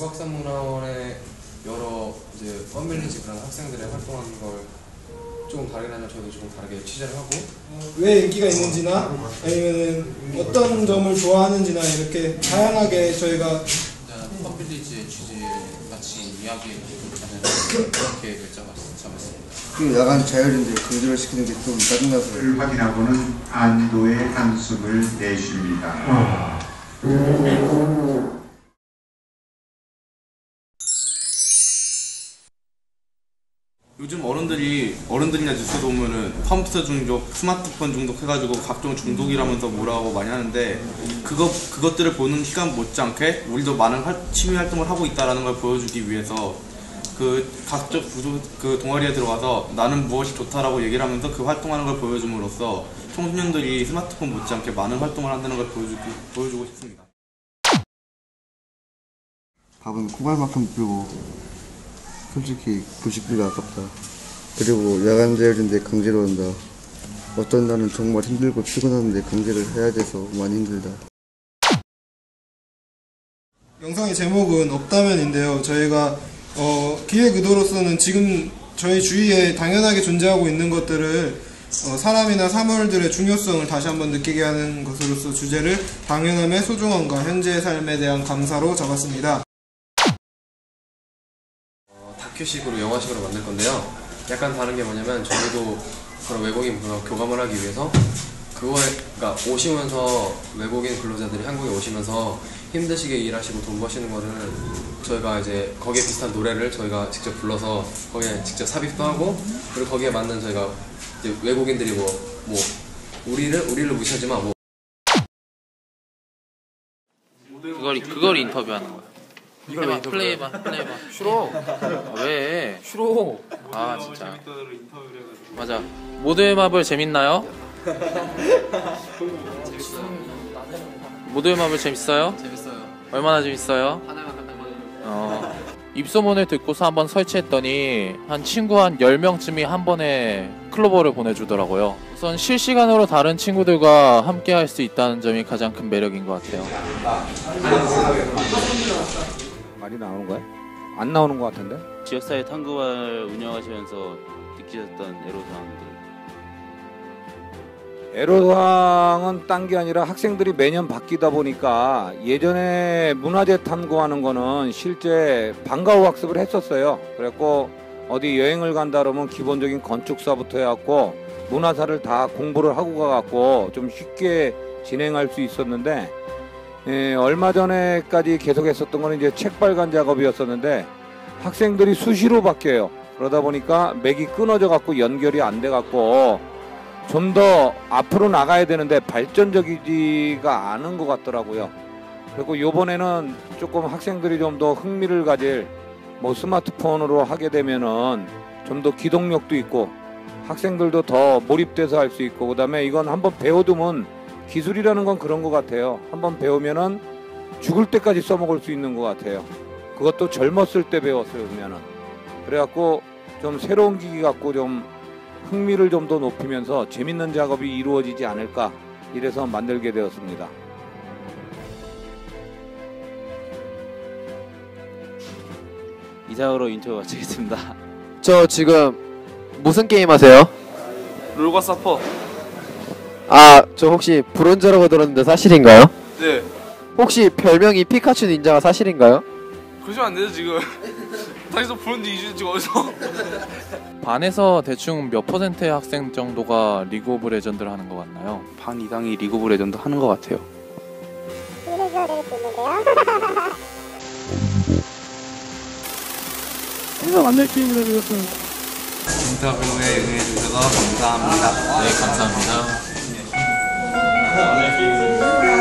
국악산문화원의 여러 이제 펀빌리지 그런 학생들의 활동하는 걸 조금 다르긴 하지만 저희도 조금 다르게 취재를 하고 왜 인기가 있는지나 아니면 어떤 점을 좋아하는지나 이렇게 다양하게 저희가 일단 펀빌리지의 취재 같이 이야기하는 그렇게 결정을 잡았습니다. 그 야간 자율인데 강제를 시키는 게 좀 짜증나서 를 확인하고는 안도의 한숨을 내쉽니다. 어른들이나 뉴스도 보면은 컴퓨터 중독, 스마트폰 중독 해가지고 각종 중독이라면서 뭐라고 많이 하는데 그거 그것들을 보는 시간 못지않게 우리도 많은 활, 취미 활동을 하고 있다라는 걸 보여주기 위해서 그 각종 구조 그 동아리에 들어가서 나는 무엇이 좋다라고 얘기를 하면서 그 활동하는 걸 보여줌으로써 청소년들이 스마트폰 못지않게 많은 활동을 한다는 걸 보여주기 보여주고 싶습니다. 밥은 코발만큼 불고 솔직히 교식비가 아깝다. 그리고 야간 자율인데 강제로 한다. 어떤 날은 정말 힘들고 피곤한데 강제를 해야 돼서 많이 힘들다. 영상의 제목은 없다면인데요. 저희가 어, 기획 의도로서는 지금 저희 주위에 당연하게 존재하고 있는 것들을 어, 사람이나 사물들의 중요성을 다시 한번 느끼게 하는 것으로서 주제를 당연함의 소중함과 현재의 삶에 대한 감사로 잡았습니다. 어, 다큐식으로 영화식으로 만들 건데요. 약간 다른 게 뭐냐면 저희도 그런 외국인 문화 교감을 하기 위해서 그거에 그러니까 오시면서 외국인 근로자들이 한국에 오시면서 힘드시게 일하시고 돈 버시는 거를 저희가 이제 거기에 비슷한 노래를 저희가 직접 불러서 거기에 직접 삽입도 하고 그리고 거기에 맞는 저희가 이제 외국인들이 뭐 뭐 우리를 우리를 무시하지만 뭐 그걸 그걸 인터뷰하는 거야. 이걸 해봐, 플레이해봐, 플레이해봐. 싫어. 아, 왜? 아 진짜. 맞아. 모두의 마블 재밌나요? 모두의 마블 재밌어요? 재밌어요. 얼마나 재밌어요? 하나만 하나만. 어. 입소문을 듣고서 한번 설치했더니 한 친구 한 10명쯤이 한 번에 클로버를 보내주더라고요. 우선 실시간으로 다른 친구들과 함께 할 수 있다는 점이 가장 큰 매력인 것 같아요. 많이 나오는 거야? 안 나오는 것 같은데? 지역사회 탐구를 운영하시면서 느끼셨던 애로사항들 애로사항은 딴 게 아니라 학생들이 매년 바뀌다 보니까 예전에 문화재 탐구하는 거는 실제 방과후 학습을 했었어요. 그래갖고 어디 여행을 간다 그러면 기본적인 건축사부터 해갖고 문화사를 다 공부를 하고 가갖고 좀 쉽게 진행할 수 있었는데 예, 얼마 전에까지 계속했었던 거는 이제 책발간 작업이었었는데 학생들이 수시로 바뀌어요. 그러다 보니까 맥이 끊어져 갖고 연결이 안 돼 갖고 좀 더 앞으로 나가야 되는데 발전적이지가 않은 것 같더라고요. 그리고 요번에는 조금 학생들이 좀 더 흥미를 가질 뭐 스마트폰으로 하게 되면은 좀 더 기동력도 있고 학생들도 더 몰입돼서 할 수 있고 그다음에 이건 한번 배워두면 기술이라는 건 그런 것 같아요. 한번 배우면은 죽을 때까지 써먹을 수 있는 것 같아요. 그것도 젊었을 때 배웠으면은 그래갖고 좀 새로운 기기 갖고 좀 흥미를 좀 더 높이면서 재밌는 작업이 이루어지지 않을까 이래서 만들게 되었습니다. 이상으로 인터뷰 마치겠습니다. 저 지금 무슨 게임 하세요? 롤과 사퍼. 아, 저 혹시 브론즈라고 들었는데 사실인가요? 네. 혹시 별명이 피카츄 닌자가 사실인가요? 그러시면 안 되죠 지금. 다시서 부른지 2주 지금 어디서? 반에서 대충 몇 퍼센트의 학생 정도가 리그 오브 레전드를 하는 것 같나요? 반 이상이 리그 오브 레전드 하는 것 같아요. 인터뷰에 응해주셔서 감사합니다. 네, 감사합니다. ランキング。